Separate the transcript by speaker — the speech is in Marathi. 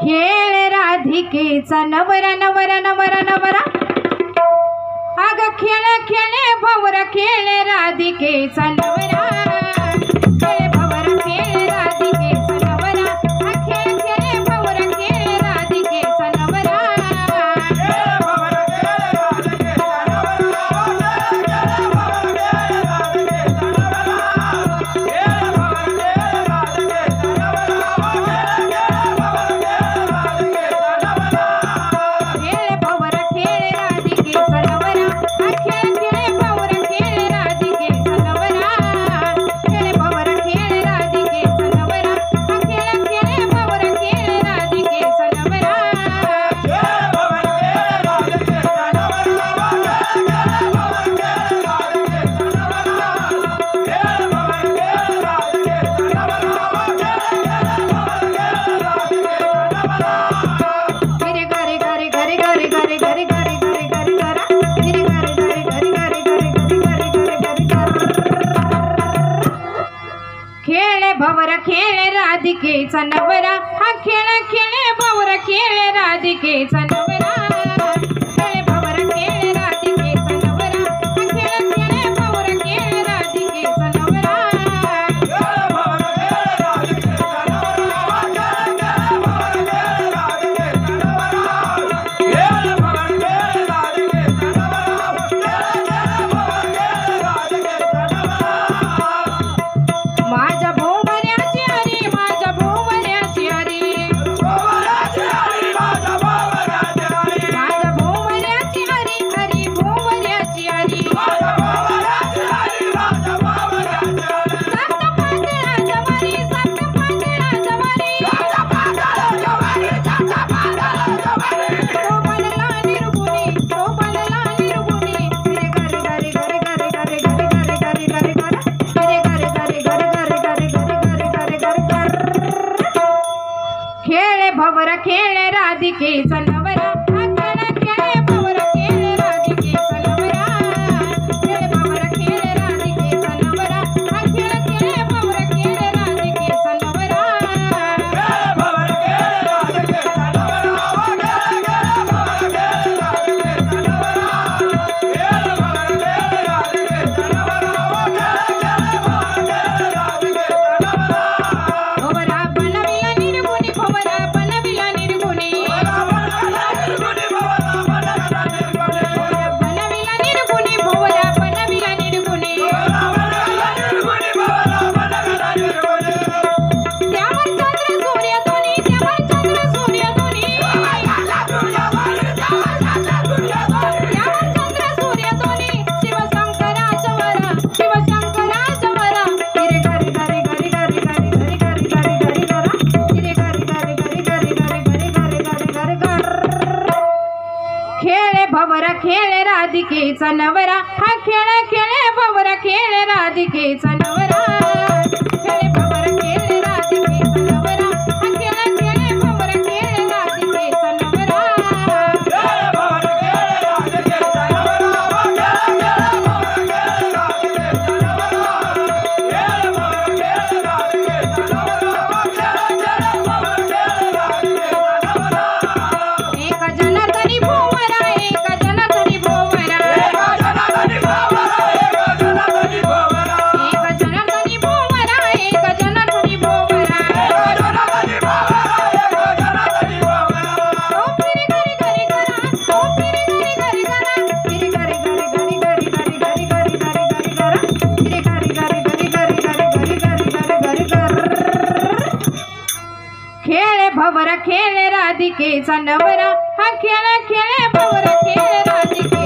Speaker 1: खेळ राधिकेचा नवरा नवरा नवरा नवरा. अग खेळ खेळे भवरा खेळ राधिकेचा नवरा. राधिकेचा नवरा हा खेळ खेळ बावरा खेळ राधिकेचा नवरा. खेळे भवरा खेळे राधिकेचा नवरा. खेळ राधिकेचा नवरा. हा खेळ खेळ बवरा खेळ राधिकेचा नवरा. खेळ भवर खेळ राधिकेचा नवरा. हा खेळ खेळ भवर खेळ राधिके